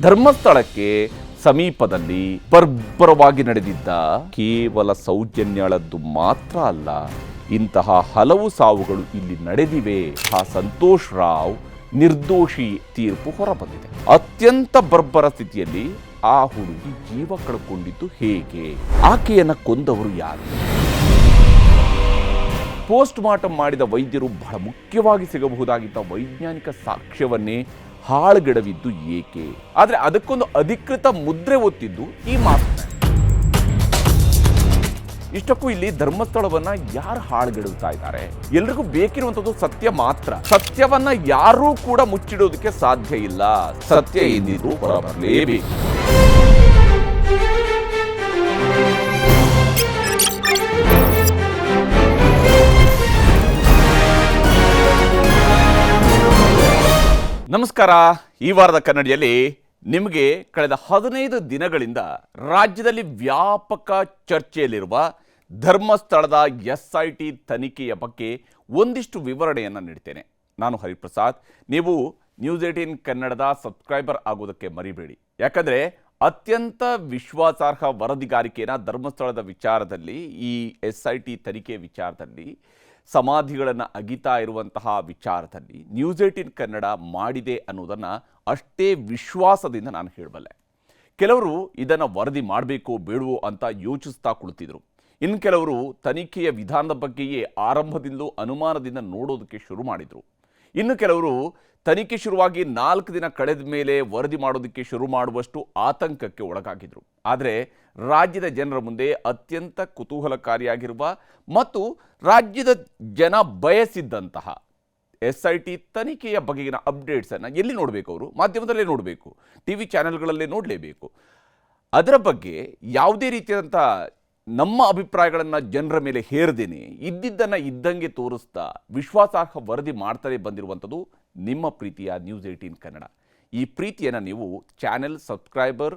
ಧರ್ಮಸ್ಥಳಕ್ಕೆ ಸಮೀಪದಲ್ಲಿ ಬರ್ಬರವಾಗಿ ನಡೆದಿದ್ದ ಕೇವಲ ಸೌಜನ್ಯಳದ್ದು ಮಾತ್ರ ಅಲ್ಲ, ಇಂತಹ ಹಲವು ಸಾವುಗಳು ಇಲ್ಲಿ ನಡೆದಿವೆ. ಆ ಸಂತೋಷ್ ರಾವ್ ನಿರ್ದೋಷಿ ತೀರ್ಪು ಹೊರಬಂದಿದೆ. ಅತ್ಯಂತ ಬರ್ಬರ ಸ್ಥಿತಿಯಲ್ಲಿ ಆ ಹುಡುಗಿ ಜೀವ ಕಳ್ಕೊಂಡಿದ್ದು ಹೇಗೆ? ಆಕೆಯನ್ನು ಕೊಂದವರು ಯಾರು? ಪೋಸ್ಟ್ ಮಾರ್ಟಮ್ ಮಾಡಿದ ವೈದ್ಯರು ಬಹಳ ಮುಖ್ಯವಾಗಿ ಸಿಗಬಹುದಾಗಿದ್ದ ವೈಜ್ಞಾನಿಕ ಸಾಕ್ಷ್ಯವನ್ನೇ ಹಾಳುಗೆಡವಿದ್ದು ಏಕೆ? ಆದರೆ ಅದಕ್ಕೊಂದು ಅಧಿಕೃತ ಮುದ್ರೆ ಒತ್ತಿದ್ದು ಈ ಮಾತು. ಇಷ್ಟಕ್ಕೂ ಇಲ್ಲಿ ಧರ್ಮಸ್ಥಳವನ್ನ ಯಾರು ಹಾಳುಗೆಡುತ್ತಾ ಇದ್ದಾರೆ? ಎಲ್ರಿಗೂ ಬೇಕಿರುವಂತದ್ದು ಸತ್ಯ ಮಾತ್ರ. ಸತ್ಯವನ್ನ ಯಾರೂ ಕೂಡ ಮುಚ್ಚಿಡೋದಕ್ಕೆ ಸಾಧ್ಯ ಇಲ್ಲ. ಸತ್ಯ ಎಂದಿದ್ದು ಹೊರಬರಲೇಬೇಕು. ನಮಸ್ಕಾರ. ಈ ವಾರದ ಕನ್ನಡಿಯಲ್ಲಿ ನಿಮಗೆ ಕಳೆದ ಹದಿನೈದು ದಿನಗಳಿಂದ ರಾಜ್ಯದಲ್ಲಿ ವ್ಯಾಪಕ ಚರ್ಚೆಯಲ್ಲಿರುವ ಧರ್ಮಸ್ಥಳದ ಎಸ್ ಐ ಟಿ ತನಿಖೆಯ ಬಗ್ಗೆ ಒಂದಿಷ್ಟು ವಿವರಣೆಯನ್ನು ನೀಡ್ತೇನೆ. ನಾನು ಹರಿಪ್ರಸಾದ್. ನೀವು ನ್ಯೂಸ್ ಏಟೀನ್ ಕನ್ನಡದ ಸಬ್ಸ್ಕ್ರೈಬರ್ ಆಗೋದಕ್ಕೆ ಮರಿಬೇಡಿ. ಯಾಕಂದರೆ ಅತ್ಯಂತ ವಿಶ್ವಾಸಾರ್ಹ ವರದಿಗಾರಿಕೆಯನ್ನು ಧರ್ಮಸ್ಥಳದ ವಿಚಾರದಲ್ಲಿ ಈ ಎಸ್ ಐ ಟಿ ತನಿಖೆ ವಿಚಾರದಲ್ಲಿ ಸಮಾಧಿಗಳನ್ನು ಅಗಿತಾ ಇರುವಂತಹ ವಿಚಾರದಲ್ಲಿ ನ್ಯೂಸ್ ಏಟಿನ್ ಕನ್ನಡ ಮಾಡಿದೆ ಅನ್ನೋದನ್ನು ಅಷ್ಟೇ ವಿಶ್ವಾಸದಿಂದ ನಾನು ಹೇಳಬಲ್ಲೆ. ಕೆಲವರು ಇದನ್ನು ವರದಿ ಮಾಡಬೇಕು ಬೇಡವೋ ಅಂತ ಯೋಚಿಸ್ತಾ ಕುಳಿತಿದ್ರು. ಇನ್ನು ಕೆಲವರು ತನಿಖೆಯ ವಿಧಾನದ ಬಗ್ಗೆಯೇ ಆರಂಭದಿಂದಲೂ ಅನುಮಾನದಿಂದ ನೋಡೋದಕ್ಕೆ ಶುರು ಮಾಡಿದರು. ಇನ್ನು ಕೆಲವರು ತನಿಖೆ ಶುರುವಾಗಿ ನಾಲ್ಕು ದಿನ ಕಳೆದ ಮೇಲೆ ವರದಿ ಮಾಡೋದಕ್ಕೆ ಶುರು ಮಾಡುವಷ್ಟು ಆತಂಕಕ್ಕೆ ಒಳಗಾಗಿದ್ರು. ಆದರೆ ರಾಜ್ಯದ ಜನರ ಮುಂದೆ ಅತ್ಯಂತ ಕುತೂಹಲಕಾರಿಯಾಗಿರುವ ಮತ್ತು ರಾಜ್ಯದ ಜನ ಬಯಸಿದ್ದಂತಹ ಎಸ್ ಐ ಟಿ ತನಿಖೆಯ ಬಗೆಗಿನ ಅಪ್ಡೇಟ್ಸನ್ನು ಎಲ್ಲಿ ನೋಡಬೇಕು ಅವರು? ಮಾಧ್ಯಮದಲ್ಲೇ ನೋಡಬೇಕು. ಟಿ ವಿ ಚಾನೆಲ್ಗಳಲ್ಲೇ ನೋಡಲೇಬೇಕು. ಅದರ ಬಗ್ಗೆ ಯಾವುದೇ ರೀತಿಯಾದಂಥ ನಮ್ಮ ಅಭಿಪ್ರಾಯಗಳನ್ನು ಜನರ ಮೇಲೆ ಹೇರದೇನೆ. ಇದ್ದಿದ್ದನ್ನು ಇದ್ದಂಗೆ ತೋರಿಸ್ತಾ ವಿಶ್ವಾಸಾರ್ಹ ವರದಿ ಮಾಡ್ತಲೇ ಬಂದಿರುವಂಥದ್ದು ನಿಮ್ಮ ಪ್ರೀತಿಯ ನ್ಯೂಸ್ ಏಯ್ಟೀನ್ ಕನ್ನಡ. ಈ ಪ್ರೀತಿಯನ್ನು ನೀವು ಚಾನೆಲ್ ಸಬ್ಸ್ಕ್ರೈಬರ್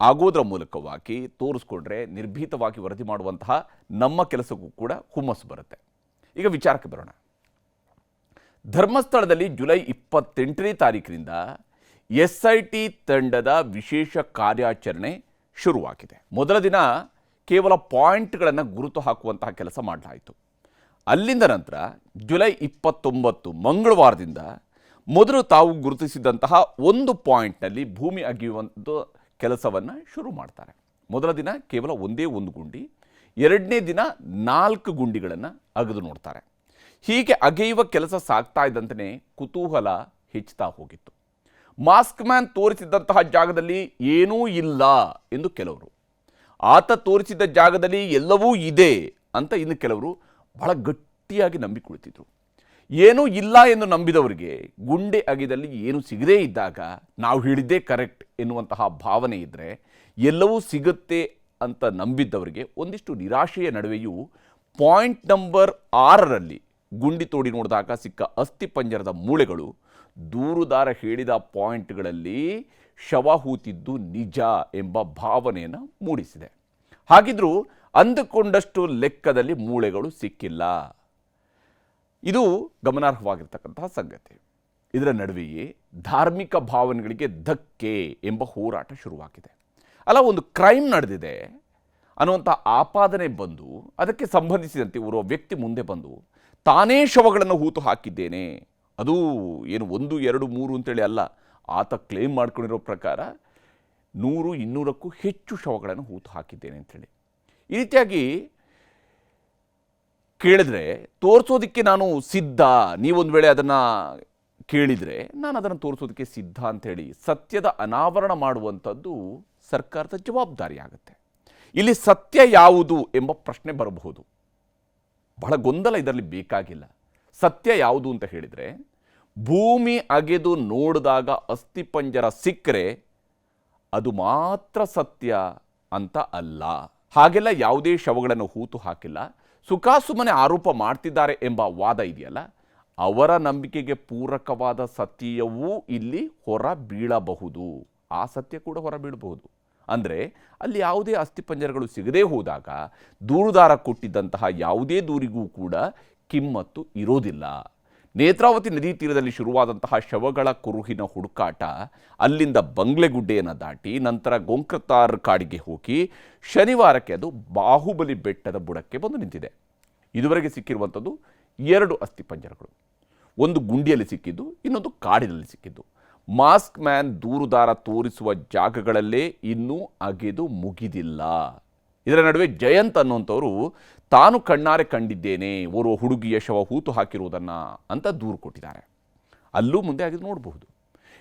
ಆಗೋದ್ರ ಮೂಲಕವಾಗಿ ತೋರಿಸ್ಕೊಂಡ್ರೆ ನಿರ್ಭೀತವಾಗಿ ವರದಿ ಮಾಡುವಂತಹ ನಮ್ಮ ಕೆಲಸಕ್ಕೂ ಕೂಡ ಹುಮ್ಮಸ್ಸು ಬರುತ್ತೆ. ಈಗ ವಿಚಾರಕ್ಕೆ ಬರೋಣ. ಧರ್ಮಸ್ಥಳದಲ್ಲಿ ಜುಲೈ ಇಪ್ಪತ್ತೆಂಟನೇ ತಾರೀಕಿನಿಂದ ಎಸ್ ಐ ಟಿ ತಂಡದ ವಿಶೇಷ ಕಾರ್ಯಾಚರಣೆ ಶುರುವಾಗಿದೆ. ಮೊದಲ ದಿನ ಕೇವಲ ಪಾಯಿಂಟ್ಗಳನ್ನು ಗುರುತು ಹಾಕುವಂತಹ ಕೆಲಸ ಮಾಡಲಾಯಿತು. ಅಲ್ಲಿಂದ ನಂತರ ಜುಲೈ ಇಪ್ಪತ್ತೊಂಬತ್ತು ಮಂಗಳವಾರದಿಂದ ಮೊದಲು ತಾವು ಗುರುತಿಸಿದಂತಹ ಒಂದು ಪಾಯಿಂಟ್ನಲ್ಲಿ ಭೂಮಿ ಅಗೆಯುವಂಥ ಕೆಲಸವನ್ನು ಶುರು ಮಾಡ್ತಾರೆ. ಮೊದಲ ದಿನ ಕೇವಲ ಒಂದೇ ಒಂದು ಗುಂಡಿ, ಎರಡನೇ ದಿನ ನಾಲ್ಕು ಗುಂಡಿಗಳನ್ನು ಅಗೆದು ನೋಡ್ತಾರೆ. ಹೀಗೆ ಅಗೆಯುವ ಕೆಲಸ ಸಾಗ್ತಾ ಇದ್ದಂತೆಯೇ ಕುತೂಹಲ ಹೆಚ್ಚುತ್ತಾ ಹೋಗಿತ್ತು. ಮಾಸ್ಕ್ ಮ್ಯಾನ್ ತೋರಿಸಿದಂತಹ ಜಾಗದಲ್ಲಿ ಏನೂ ಇಲ್ಲ ಎಂದು ಕೆಲವರು ಆತ ತೋರಿಸಿದ ಜಾಗದಲ್ಲಿ ಎಲ್ಲವೂ ಇದೆ ಅಂತ ಇನ್ನು ಕೆಲವರು ಬಹಳ ಗಟ್ಟಿಯಾಗಿ ನಂಬಿಕೊಳ್ತಿದ್ರು. ಏನೂ ಇಲ್ಲ ಎಂದು ನಂಬಿದವರಿಗೆ ಗುಂಡೆ ಅಗಿದಲ್ಲಿ ಏನು ಸಿಗದೇ ಇದ್ದಾಗ ನಾವು ಹೇಳಿದ್ದೇ ಕರೆಕ್ಟ್ ಎನ್ನುವಂತಹ ಭಾವನೆ ಇದ್ದರೆ ಎಲ್ಲವೂ ಸಿಗುತ್ತೆ ಅಂತ ನಂಬಿದ್ದವರಿಗೆ ಒಂದಿಷ್ಟು ನಿರಾಶೆಯ ನಡುವೆಯೂ ಪಾಯಿಂಟ್ ನಂಬರ್ ಆರರಲ್ಲಿ ಗುಂಡಿ ತೋಡಿ ನೋಡಿದಾಗ ಸಿಕ್ಕ ಅಸ್ಥಿ ಪಂಜರದ ಮೂಳೆಗಳು ದೂರುದಾರ ಹೇಳಿದ ಪಾಯಿಂಟ್ಗಳಲ್ಲಿ ಶವ ಹೂತಿದ್ದು ನಿಜ ಎಂಬ ಭಾವನೆಯನ್ನು ಮೂಡಿಸಿದೆ. ಹಾಗಿದ್ರೂ ಅಂದುಕೊಂಡಷ್ಟು ಲೆಕ್ಕದಲ್ಲಿ ಮೂಳೆಗಳು ಸಿಕ್ಕಿಲ್ಲ. ಇದು ಗಮನಾರ್ಹವಾಗಿರ್ತಕ್ಕಂತಹ ಸಂಗತಿ. ಇದರ ನಡುವೆಯೇ ಧಾರ್ಮಿಕ ಭಾವನೆಗಳಿಗೆ ಧಕ್ಕೆ ಎಂಬ ಹೋರಾಟ ಶುರುವಾಗಿದೆ. ಅಲ್ಲ, ಒಂದು ಕ್ರೈಮ್ ನಡೆದಿದೆ. ಅನ್ನುವಂಥ ಆಪಾದನೆ ಬಂದು, ಅದಕ್ಕೆ ಸಂಬಂಧಿಸಿದಂತೆ ಓರ್ವ ವ್ಯಕ್ತಿ ಮುಂದೆ ಬಂದು, ತಾನೇ ಶವಗಳನ್ನು ಹೂತು ಹಾಕಿದ್ದೇನೆ. ಅದು ಏನು ಒಂದು, ಎರಡು, ಮೂರು ಅಂತೇಳಿ ಅಲ್ಲ. ಆತ ಕ್ಲೇಮ್ ಮಾಡ್ಕೊಂಡಿರೋ ಪ್ರಕಾರ ನೂರು, ಇನ್ನೂರಕ್ಕೂ ಹೆಚ್ಚು ಶವಗಳನ್ನು ಹೂತು ಹಾಕಿದ್ದೇನೆ ಅಂಥೇಳಿ ಈ ರೀತಿಯಾಗಿ ಕೇಳಿದ್ರೆ, ತೋರಿಸೋದಕ್ಕೆ ನಾನು ಸಿದ್ಧ, ನೀವೊಂದು ವೇಳೆ ಅದನ್ನು ಕೇಳಿದರೆ ನಾನು ಅದನ್ನು ತೋರಿಸೋದಕ್ಕೆ ಸಿದ್ಧ ಅಂಥೇಳಿ ಸತ್ಯದ ಅನಾವರಣ ಮಾಡುವಂಥದ್ದು ಸರ್ಕಾರದ ಜವಾಬ್ದಾರಿ ಆಗುತ್ತೆ ಇಲ್ಲಿ ಸತ್ಯ ಯಾವುದು ಎಂಬ ಪ್ರಶ್ನೆ ಬರಬಹುದು. ಬಹಳ ಗೊಂದಲ ಇದರಲ್ಲಿ ಬೇಕಾಗಿಲ್ಲ. ಸತ್ಯ ಯಾವುದು ಅಂತ ಹೇಳಿದರೆ ಭೂಮಿ ಅಗೆದು ನೋಡಿದಾಗ ಅಸ್ಥಿಪಂಜರ ಸಿಕ್ಕರೆ ಅದು ಮಾತ್ರ ಸತ್ಯ ಅಂತ ಅಲ್ಲ. ಹಾಗೆಲ್ಲ ಯಾವುದೇ ಶವಗಳನ್ನು ಹೂತು ಹಾಕಿಲ್ಲ. ಸುಖಾಸುಮನೆ ಆರೋಪ ಮಾಡ್ತಿದ್ದಾರೆ ಎಂಬ ವಾದ ಇದೆಯಲ್ಲ, ಅವರ ನಂಬಿಕೆಗೆ ಪೂರಕವಾದ ಸತ್ಯವೂ ಇಲ್ಲಿ ಹೊರ ಬೀಳಬಹುದು. ಆ ಸತ್ಯ ಕೂಡ ಹೊರ ಬೀಳಬಹುದು. ಅಂದರೆ ಅಲ್ಲಿ ಯಾವುದೇ ಅಸ್ಥಿಪಂಜರಗಳು ಸಿಗದೇ ಹೋದಾಗ ದೂರುದಾರ ಕೊಟ್ಟಿದ್ದಂತಹ ಯಾವುದೇ ದೂರಿಗೂ ಕೂಡ ಕಿಮ್ಮತ್ತು ಇರೋದಿಲ್ಲ. ನೇತ್ರಾವತಿ ನದಿ ತೀರದಲ್ಲಿ ಶುರುವಾದಂತಹ ಶವಗಳ ಕುರುಹಿನ ಹುಡುಕಾಟ, ಅಲ್ಲಿಂದ ಬಂಗ್ಲೆಗುಡ್ಡೆಯನ್ನು ದಾಟಿ ನಂತರ ಗೋಂಕತಾರ್ ಕಾಡಿಗೆ ಹೋಗಿ ಶನಿವಾರಕ್ಕೆ ಅದು ಬಾಹುಬಲಿ ಬೆಟ್ಟದ ಬುಡಕ್ಕೆ ಬಂದು ನಿಂತಿದೆ. ಇದುವರೆಗೆ ಸಿಕ್ಕಿರುವಂಥದ್ದು ಎರಡು ಅಸ್ಥಿಪಂಜರಗಳು ಒಂದು ಗುಂಡಿಯಲ್ಲಿ ಸಿಕ್ಕಿದ್ದು, ಇನ್ನೊಂದು ಕಾಡಿನಲ್ಲಿ ಸಿಕ್ಕಿದ್ದು. ಮಾಸ್ಕ್ ಮ್ಯಾನ್ ದೂರುದಾರ ತೋರಿಸುವ ಜಾಗಗಳಲ್ಲೇ ಇನ್ನೂ ಅಗೆದು ಮುಗಿದಿಲ್ಲ. ಇದರ ನಡುವೆ ಜಯಂತ್ ಅನ್ನುವಂಥವರು ತಾನು ಕಣ್ಣಾರೆ ಕಂಡಿದ್ದೇನೆ, ಓರ್ವ ಹುಡುಗಿಯ ಶವ ಹೂತು ಹಾಕಿರುವುದನ್ನು ಅಂತ ದೂರು ಕೊಟ್ಟಿದ್ದಾರೆ. ಅಲ್ಲೂ ಮುಂದೆ ಆಗಿದ್ದು ನೋಡಬಹುದು.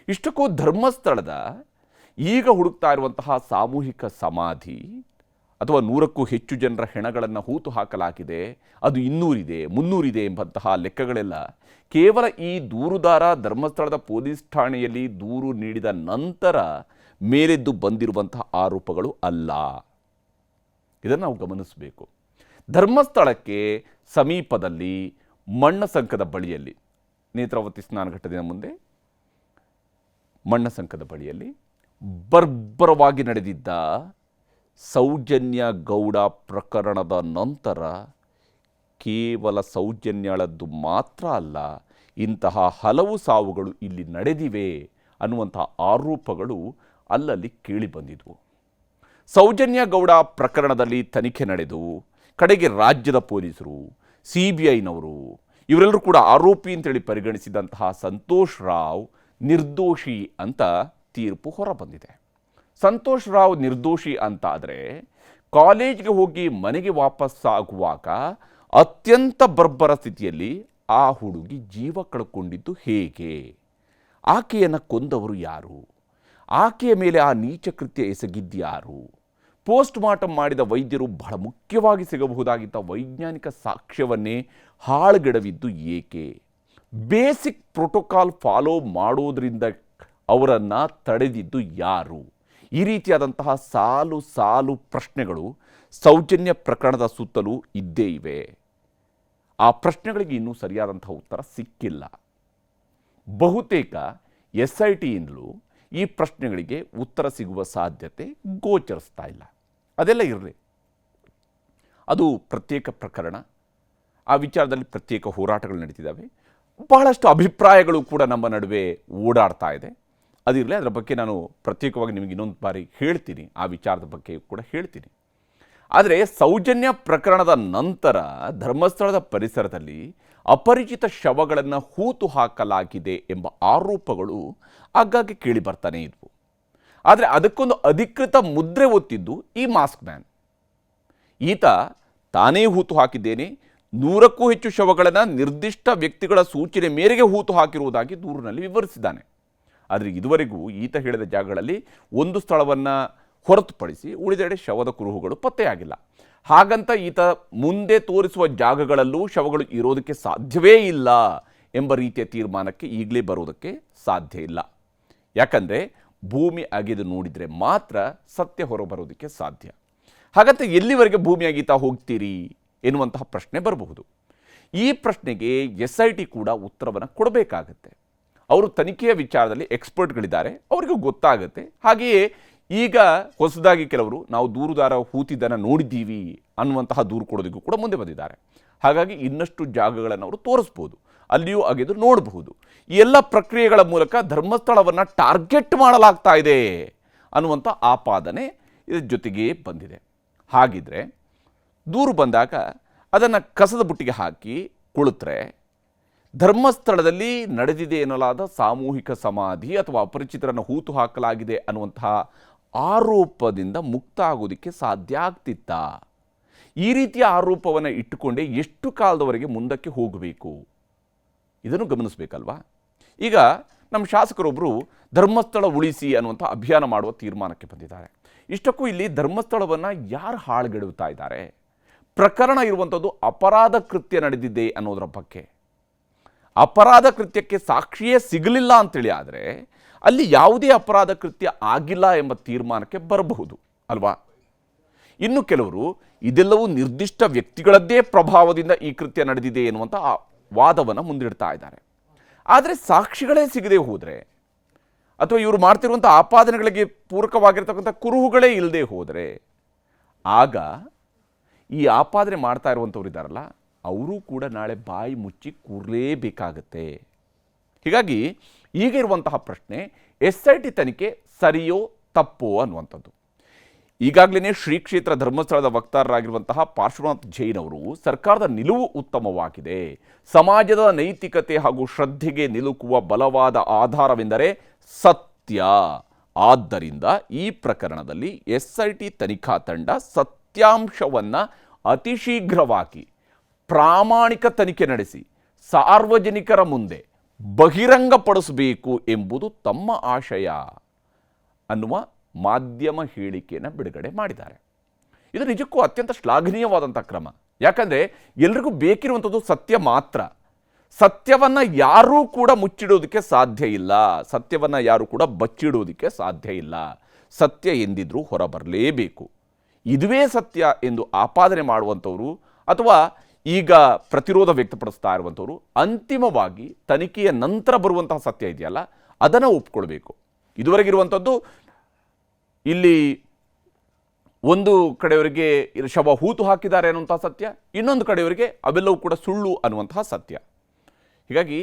ಇಷ್ಟಕ್ಕೂ ಧರ್ಮಸ್ಥಳದ ಈಗ ಹುಡುಕ್ತಾ ಇರುವಂತಹ ಸಾಮೂಹಿಕ ಸಮಾಧಿ ಅಥವಾ ನೂರಕ್ಕೂ ಹೆಚ್ಚು ಜನರ ಹೆಣಗಳನ್ನು ಹೂತು ಹಾಕಲಾಗಿದೆ, ಅದು ಇನ್ನೂರಿದೆ, ಮುನ್ನೂರಿದೆ ಎಂಬಂತಹ ಲೆಕ್ಕಗಳೆಲ್ಲ ಕೇವಲ ಈ ದೂರುದಾರ ಧರ್ಮಸ್ಥಳದ ಪೊಲೀಸ್ ಠಾಣೆಯಲ್ಲಿ ದೂರು ನೀಡಿದ ನಂತರ ಮೇಲೆದ್ದು ಬಂದಿರುವಂತಹ ಆರೋಪಗಳು ಅಲ್ಲ. ಇದನ್ನು ನಾವು ಗಮನಿಸಬೇಕು. ಧರ್ಮಸ್ಥಳಕ್ಕೆ ಸಮೀಪದಲ್ಲಿ ಮಣ್ಣಸಂಕದ ಬಳಿಯಲ್ಲಿ, ನೇತ್ರಾವತಿ ಸ್ನಾನಘಟ್ಟದಿನ ಮುಂದೆ ಮಣ್ಣಸಂಕದ ಬಳಿಯಲ್ಲಿ ಬರ್ಬರವಾಗಿ ನಡೆದಿದ್ದ ಸೌಜನ್ಯ ಗೌಡ ಪ್ರಕರಣದ ನಂತರ ಕೇವಲ ಸೌಜನ್ಯಳದ್ದು ಮಾತ್ರ ಅಲ್ಲ, ಇಂತಹ ಹಲವು ಸಾವುಗಳು ಇಲ್ಲಿ ನಡೆದಿವೆ ಅನ್ನುವಂತಹ ಆರೋಪಗಳು ಅಲ್ಲಲ್ಲಿ ಕೇಳಿಬಂದಿದ್ವು ಸೌಜನ್ಯ ಗೌಡ ಪ್ರಕರಣದಲ್ಲಿ ತನಿಖೆ ನಡೆದು ಕಡೆಗೆ ರಾಜ್ಯದ ಪೊಲೀಸರು ಸಿ ಬಿ ಐನವರು ಇವರೆಲ್ಲರೂ ಕೂಡ ಆರೋಪಿ ಅಂತೇಳಿ ಪರಿಗಣಿಸಿದಂತಹ ಸಂತೋಷ್ ರಾವ್ ನಿರ್ದೋಷಿ ಅಂತ ತೀರ್ಪು ಹೊರಬಂದಿದೆ. ಸಂತೋಷ್ ರಾವ್ ನಿರ್ದೋಷಿ ಅಂತ ಆದರೆ ಕಾಲೇಜ್ಗೆ ಹೋಗಿ ಮನೆಗೆ ವಾಪಸ್ಸಾಗುವಾಗ ಅತ್ಯಂತ ಬರ್ಬರ ಸ್ಥಿತಿಯಲ್ಲಿ ಆ ಹುಡುಗಿ ಜೀವ ಕಳ್ಕೊಂಡಿದ್ದು ಹೇಗೆ? ಆಕೆಯನ್ನು ಕೊಂದವರು ಯಾರು? ಆಕೆಯ ಮೇಲೆ ಆ ನೀಚ ಕೃತ್ಯ ಎಸಗಿದ್ಯಾರು ಪೋಸ್ಟ್ ಮಾರ್ಟಮ್ ಮಾಡಿದ ವೈದ್ಯರು ಬಹಳ ಮುಖ್ಯವಾಗಿ ಸಿಗಬಹುದಾಗಿದ್ದ ವೈಜ್ಞಾನಿಕ ಸಾಕ್ಷ್ಯವನ್ನೇ ಹಾಳುಗೆಡವಿದ್ದು ಏಕೆ? ಬೇಸಿಕ್ ಪ್ರೋಟೋಕಾಲ್ ಫಾಲೋ ಮಾಡೋದ್ರಿಂದ ಅವರನ್ನು ತಡೆದಿದ್ದು ಯಾರು? ಈ ರೀತಿಯಾದಂತಹ ಸಾಲು ಸಾಲು ಪ್ರಶ್ನೆಗಳು ಸೌಜನ್ಯ ಪ್ರಕರಣದ ಸುತ್ತಲೂ ಇದ್ದೇ ಇವೆ. ಆ ಪ್ರಶ್ನೆಗಳಿಗೆ ಇನ್ನೂ ಸರಿಯಾದಂತಹ ಉತ್ತರ ಸಿಕ್ಕಿಲ್ಲ. ಬಹುತೇಕ ಎಸ್ ಐ ಟಿಯಿಂದಲೂ ಈ ಪ್ರಶ್ನೆಗಳಿಗೆ ಉತ್ತರ ಸಿಗುವ ಸಾಧ್ಯತೆ ಗೋಚರಿಸ್ತಾ ಇಲ್ಲ. ಅದೆಲ್ಲ ಇರಲಿ. ಅದು ಪ್ರತ್ಯೇಕ ಪ್ರಕರಣ. ಆ ವಿಚಾರದಲ್ಲಿ ಪ್ರತ್ಯೇಕ ಹೋರಾಟಗಳು ನಡೀತಿದ್ದಾವೆ. ಬಹಳಷ್ಟು ಅಭಿಪ್ರಾಯಗಳು ಕೂಡ ನಮ್ಮ ನಡುವೆ ಓಡಾಡ್ತಾ ಇದೆ. ಅದಿರಲಿ ಅದರ ಬಗ್ಗೆ ನಾನು ಪ್ರತ್ಯೇಕವಾಗಿ ನಿಮಗೆ ಇನ್ನೊಂದು ಬಾರಿ ಹೇಳ್ತೀನಿ. ಆ ವಿಚಾರದ ಬಗ್ಗೆ ಕೂಡ ಹೇಳ್ತೀನಿ. ಆದರೆ ಸೌಜನ್ಯ ಪ್ರಕರಣದ ನಂತರ ಧರ್ಮಸ್ಥಳದ ಪರಿಸರದಲ್ಲಿ ಅಪರಿಚಿತ ಶವಗಳನ್ನು ಹೂತು ಹಾಕಲಾಗಿದೆ ಎಂಬ ಆರೋಪಗಳು ಆಗಾಗ್ಗೆ ಕೇಳಿ ಬರ್ತಾನೆ ಇದ್ವು. ಆದರೆ ಅದಕ್ಕೊಂದು ಅಧಿಕೃತ ಮುದ್ರೆ ಒತ್ತಿದ್ದು ಈ ಮಾಸ್ಕ್ ಮ್ಯಾನ್. ಈತ ತಾನೇ ಹೂತು ಹಾಕಿದ್ದೇನೆ, ನೂರಕ್ಕೂ ಹೆಚ್ಚು ಶವಗಳನ್ನು ನಿರ್ದಿಷ್ಟ ವ್ಯಕ್ತಿಗಳ ಸೂಚನೆ ಮೇರೆಗೆ ಹೂತು ಹಾಕಿರುವುದಾಗಿ ದೂರಿನಲ್ಲಿ ವಿವರಿಸಿದ್ದಾನೆ. ಆದರೆ ಇದುವರೆಗೂ ಈತ ಹೇಳಿದ ಜಾಗಗಳಲ್ಲಿ ಒಂದು ಸ್ಥಳವನ್ನು ಹೊರತುಪಡಿಸಿ ಉಳಿದೆಡೆ ಶವದ ಕುರುಹುಗಳು ಪತ್ತೆಯಾಗಿಲ್ಲ. ಹಾಗಂತ ಈತ ಮುಂದೆ ತೋರಿಸುವ ಜಾಗಗಳಲ್ಲೂ ಶವಗಳು ಇರೋದಕ್ಕೆ ಸಾಧ್ಯವೇ ಇಲ್ಲ ಎಂಬ ರೀತಿಯ ತೀರ್ಮಾನಕ್ಕೆ ಈಗಲೇ ಬರುವುದಕ್ಕೆ ಸಾಧ್ಯ ಇಲ್ಲ. ಯಾಕಂದರೆ ಭೂಮಿ ಅಗೆದು ನೋಡಿದರೆ ಮಾತ್ರ ಸತ್ಯ ಹೊರಬರೋದಕ್ಕೆ ಸಾಧ್ಯ. ಹಾಗಂತ ಎಲ್ಲಿವರೆಗೆ ಭೂಮಿ ಅಗೀತಾ ಹೋಗ್ತೀರಿ ಎನ್ನುವಂತಹ ಪ್ರಶ್ನೆ ಬರಬಹುದು. ಈ ಪ್ರಶ್ನೆಗೆ ಎಸ್ ಐ ಟಿ ಕೂಡ ಉತ್ತರವನ್ನು ಕೊಡಬೇಕಾಗತ್ತೆ. ಅವರು ತನಿಖೆಯ ವಿಚಾರದಲ್ಲಿ ಎಕ್ಸ್ಪರ್ಟ್ಗಳಿದ್ದಾರೆ, ಅವರಿಗೂ ಗೊತ್ತಾಗುತ್ತೆ. ಹಾಗೆಯೇ ಈಗ ಹೊಸದಾಗಿ ಕೆಲವರು ನಾವು ದೂರುದಾರ ಹೂತಿದ್ದನ್ನು ನೋಡಿದ್ದೀವಿ ಅನ್ನುವಂತಹ ದೂರು ಕೊಡೋದಕ್ಕೂ ಕೂಡ ಮುಂದೆ ಬಂದಿದ್ದಾರೆ. ಹಾಗಾಗಿ ಇನ್ನಷ್ಟು ಜಾಗಗಳನ್ನು ಅವರು ತೋರಿಸ್ಬೋದು. ಅಲ್ಲಿಯೂ ಅಗೆದು ನೋಡಬಹುದು. ಈ ಎಲ್ಲ ಪ್ರಕ್ರಿಯೆಗಳ ಮೂಲಕ ಧರ್ಮಸ್ಥಳವನ್ನು ಟಾರ್ಗೆಟ್ ಮಾಡಲಾಗ್ತಾ ಇದೆ ಅನ್ನುವಂಥ ಆಪಾದನೆ ಇದರ ಜೊತೆಗೇ ಬಂದಿದೆ. ಹಾಗಿದ್ರೆ ದೂರು ಬಂದಾಗ ಅದನ್ನು ಕಸದ ಬುಟ್ಟಿಗೆ ಹಾಕಿ ಕುಳಿತರೆ ಧರ್ಮಸ್ಥಳದಲ್ಲಿ ನಡೆದಿದೆ ಎನ್ನಲಾದ ಸಾಮೂಹಿಕ ಸಮಾಧಿ ಅಥವಾ ಅಪರಿಚಿತರನ್ನು ಹೂತು ಹಾಕಲಾಗಿದೆ ಅನ್ನುವಂತಹ ಆರೋಪದಿಂದ ಮುಕ್ತ ಆಗೋದಕ್ಕೆ ಸಾಧ್ಯ ಆಗ್ತಿತ್ತಾ? ಈ ರೀತಿಯ ಆರೋಪವನ್ನು ಇಟ್ಟುಕೊಂಡೇ ಎಷ್ಟು ಕಾಲದವರೆಗೆ ಮುಂದಕ್ಕೆ ಹೋಗಬೇಕು? ಇದನ್ನು ಗಮನಿಸಬೇಕಲ್ವಾ? ಈಗ ನಮ್ಮ ಶಾಸಕರೊಬ್ಬರು ಧರ್ಮಸ್ಥಳ ಉಳಿಸಿ ಅನ್ನುವಂಥ ಅಭಿಯಾನ ಮಾಡುವ ತೀರ್ಮಾನಕ್ಕೆ ಬಂದಿದ್ದಾರೆ. ಇಷ್ಟಕ್ಕೂ ಇಲ್ಲಿ ಧರ್ಮಸ್ಥಳವನ್ನು ಯಾರು ಹಾಳುಗೆಡುತ್ತಾ ಇದ್ದಾರೆ? ಪ್ರಕರಣ ಇರುವಂಥದ್ದು ಅಪರಾಧ ಕೃತ್ಯ ನಡೆದಿದೆ ಅನ್ನೋದರ ಬಗ್ಗೆ. ಅಪರಾಧ ಕೃತ್ಯಕ್ಕೆ ಸಾಕ್ಷಿಯೇ ಸಿಗಲಿಲ್ಲ ಅಂತೇಳಿ ಆದರೆ ಅಲ್ಲಿ ಯಾವುದೇ ಅಪರಾಧ ಕೃತ್ಯ ಆಗಿಲ್ಲ ಎಂಬ ತೀರ್ಮಾನಕ್ಕೆ ಬರಬಹುದು, ಅಲ್ವಾ? ಇನ್ನು ಕೆಲವರು ಇದೆಲ್ಲವೂ ನಿರ್ದಿಷ್ಟ ವ್ಯಕ್ತಿಗಳದ್ದೇ ಪ್ರಭಾವದಿಂದ ಈ ಕೃತ್ಯ ನಡೆದಿದೆ ಎನ್ನುವಂಥ ವಾದವನ್ನು ಮುಂದಿಡ್ತಾ ಇದ್ದಾರೆ. ಆದರೆ ಸಾಕ್ಷಿಗಳೇ ಸಿಗದೆ ಹೋದರೆ, ಅಥವಾ ಇವರು ಮಾಡ್ತಿರುವಂಥ ಆಪಾದನೆಗಳಿಗೆ ಪೂರಕವಾಗಿರ್ತಕ್ಕಂಥ ಕುರುಹುಗಳೇ ಇಲ್ಲದೆ ಹೋದರೆ, ಆಗ ಈ ಆಪಾದನೆ ಮಾಡ್ತಾ ಇರುವಂಥವ್ರು ಇದ್ದಾರಲ್ಲ, ಅವರೂ ಕೂಡ ನಾಳೆ ಬಾಯಿ ಮುಚ್ಚಿ ಕೂರಲೇಬೇಕಾಗತ್ತೆ. ಹೀಗಾಗಿ ಈಗ ಇರುವಂತಹ ಪ್ರಶ್ನೆ, ಎಸ್ ಐ ಟಿ ತನಿಖೆ ಸರಿಯೋ ತಪ್ಪೋ ಅನ್ನುವಂಥದ್ದು. ಈಗಾಗಲೇ ಶ್ರೀ ಕ್ಷೇತ್ರ ಧರ್ಮಸ್ಥಳದ ವಕ್ತಾರರಾಗಿರುವಂತಹ ಪಾರ್ಶ್ವನಾಥ್ ಜೈನ್ ಅವರು ಸರ್ಕಾರದ ನಿಲುವು ಉತ್ತಮವಾಗಿದೆ. ಸಮಾಜದ ನೈತಿಕತೆ ಹಾಗೂ ಶ್ರದ್ಧೆಗೆ ನಿಲುಕುವ ಬಲವಾದ ಆಧಾರವೆಂದರೆ ಸತ್ಯ. ಆದ್ದರಿಂದ ಈ ಪ್ರಕರಣದಲ್ಲಿ ಎಸ್ ಐ ಟಿ ತನಿಖಾ ತಂಡ ಸತ್ಯಾಂಶವನ್ನು ಅತಿ ಶೀಘ್ರವಾಗಿ ಪ್ರಾಮಾಣಿಕ ತನಿಖೆ ನಡೆಸಿ, ಸಾರ್ವಜನಿಕರ ಮುಂದೆ ಬಹಿರಂಗಪಡಿಸಬೇಕು ಎಂಬುದು ತಮ್ಮ ಆಶಯ. ಅನ್ನುವ ಮಾಧ್ಯಮ ಹೇಳಿಕೆಯನ್ನು ಬಿಡುಗಡೆ ಮಾಡಿದ್ದಾರೆ. ಇದು ನಿಜಕ್ಕೂ ಅತ್ಯಂತ ಶ್ಲಾಘನೀಯವಾದಂಥ ಕ್ರಮ. ಯಾಕಂದರೆ ಎಲ್ರಿಗೂ ಬೇಕಿರುವಂಥದ್ದು ಸತ್ಯ ಮಾತ್ರ. ಸತ್ಯವನ್ನು ಯಾರೂ ಕೂಡ ಮುಚ್ಚಿಡೋದಕ್ಕೆ ಸಾಧ್ಯ ಇಲ್ಲ. ಸತ್ಯವನ್ನು ಯಾರೂ ಕೂಡ ಬಚ್ಚಿಡೋದಕ್ಕೆ ಸಾಧ್ಯ ಇಲ್ಲ. ಸತ್ಯ ಎಂದಿದ್ರೂ ಹೊರಬರಲೇಬೇಕು. ಇದುವೇ ಸತ್ಯ ಎಂದು ಆಪಾದನೆ ಮಾಡುವಂಥವರು ಅಥವಾ ಈಗ ಪ್ರತಿರೋಧ ವ್ಯಕ್ತಪಡಿಸ್ತಾ ಇರುವಂಥವರು ಅಂತಿಮವಾಗಿ ತನಿಖೆಯ ನಂತರ ಬರುವಂತಹ ಸತ್ಯ ಇದೆಯಲ್ಲ, ಅದನ್ನು ಒಪ್ಕೊಳ್ಬೇಕು. ಇದುವರೆಗಿರುವಂಥದ್ದು ಇಲ್ಲಿ ಒಂದು ಕಡೆಯವರಿಗೆ ಶವ ಹೂತು ಹಾಕಿದ್ದಾರೆ ಅನ್ನುವಂತಹ ಸತ್ಯ, ಇನ್ನೊಂದು ಕಡೆಯವರಿಗೆ ಅವೆಲ್ಲವೂ ಕೂಡ ಸುಳ್ಳು ಅನ್ನುವಂತಹ ಸತ್ಯ. ಹೀಗಾಗಿ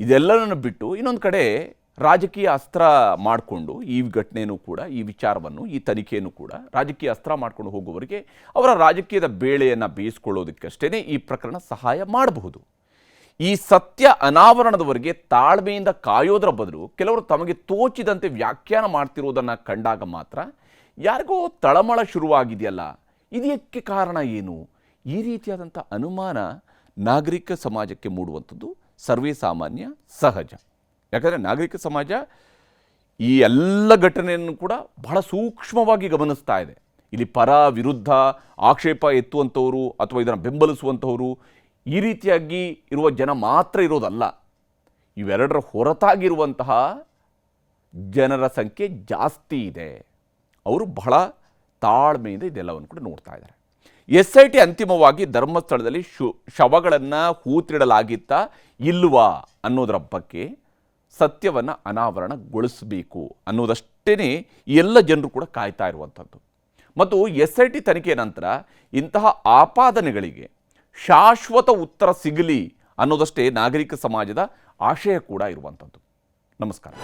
ಇದೆಲ್ಲವನ್ನು ಬಿಟ್ಟು ಇನ್ನೊಂದು ಕಡೆ ರಾಜಕೀಯ ಅಸ್ತ್ರ ಮಾಡಿಕೊಂಡು ಈ ಘಟನೆಯೂ ಕೂಡ, ಈ ವಿಚಾರವನ್ನು, ಈ ತನಿಖೆಯನ್ನು ಕೂಡ ರಾಜಕೀಯ ಅಸ್ತ್ರ ಮಾಡಿಕೊಂಡು ಹೋಗುವವರಿಗೆ ಅವರ ರಾಜಕೀಯದ ಬೇಳೆಯನ್ನು ಬೇಯಿಸ್ಕೊಳ್ಳೋದಕ್ಕಷ್ಟೇ ಈ ಪ್ರಕರಣ ಸಹಾಯ ಮಾಡಬಹುದು. ಈ ಸತ್ಯ ಅನಾವರಣದವರೆಗೆ ತಾಳ್ಮೆಯಿಂದ ಕಾಯೋದರ ಬದಲು ಕೆಲವರು ತಮಗೆ ತೋಚಿದಂತೆ ವ್ಯಾಖ್ಯಾನ ಮಾಡ್ತಿರೋದನ್ನು ಕಂಡಾಗ ಮಾತ್ರ ಯಾರಿಗೋ ತಳಮಳ ಶುರುವಾಗಿದೆಯಲ್ಲ ಇದಕ್ಕೆ ಕಾರಣ ಏನು? ಈ ರೀತಿಯಾದಂಥ ಅನುಮಾನ ನಾಗರಿಕ ಸಮಾಜಕ್ಕೆ ಮೂಡುವಂಥದ್ದು ಸರ್ವೇ ಸಾಮಾನ್ಯ ಸಹಜ. ಯಾಕಂದರೆ ನಾಗರಿಕ ಸಮಾಜ ಈ ಎಲ್ಲ ಘಟನೆಯನ್ನು ಕೂಡ ಬಹಳ ಸೂಕ್ಷ್ಮವಾಗಿ ಗಮನಿಸ್ತಾ ಇದೆ. ಇಲ್ಲಿ ಪರ, ವಿರುದ್ಧ ಆಕ್ಷೇಪ ಎತ್ತುವಂಥವರು ಅಥವಾ ಇದನ್ನು ಬೆಂಬಲಿಸುವಂಥವರು ಈ ರೀತಿಯಾಗಿ ಇರುವ ಜನ ಮಾತ್ರ ಇರೋದಲ್ಲ. ಇವೆರಡರ ಹೊರತಾಗಿರುವಂತಹ ಜನರ ಸಂಖ್ಯೆ ಜಾಸ್ತಿ ಇದೆ. ಅವರು ಬಹಳ ತಾಳ್ಮೆಯಿಂದ ಇದೆಲ್ಲವನ್ನು ಕೂಡ ನೋಡ್ತಾ ಇದ್ದಾರೆ. ಎಸ್ ಐ ಟಿ ಅಂತಿಮವಾಗಿ ಧರ್ಮಸ್ಥಳದಲ್ಲಿ ಶು, ಶವಗಳನ್ನು ಹೂತಿಡಲಾಗಿತ್ತಾ ಇಲ್ಲವಾ ಅನ್ನೋದರ ಬಗ್ಗೆ ಸತ್ಯವನ್ನು ಅನಾವರಣಗೊಳಿಸಬೇಕು ಅನ್ನೋದಷ್ಟೇ ಎಲ್ಲ ಜನರು ಕೂಡ ಕಾಯ್ತಾ ಇರುವಂಥದ್ದು. ಮತ್ತು ಎಸ್ ಐ ಟಿ ತನಿಖೆಯ ನಂತರ ಇಂತಹ ಆಪಾದನೆಗಳಿಗೆ ಶಾಶ್ವತ ಉತ್ತರ ಸಿಗಲಿ ಅನ್ನೋದಷ್ಟೇ ನಾಗರಿಕ ಸಮಾಜದ ಆಶಯ ಕೂಡ ಇರುವಂಥದ್ದು. ನಮಸ್ಕಾರ.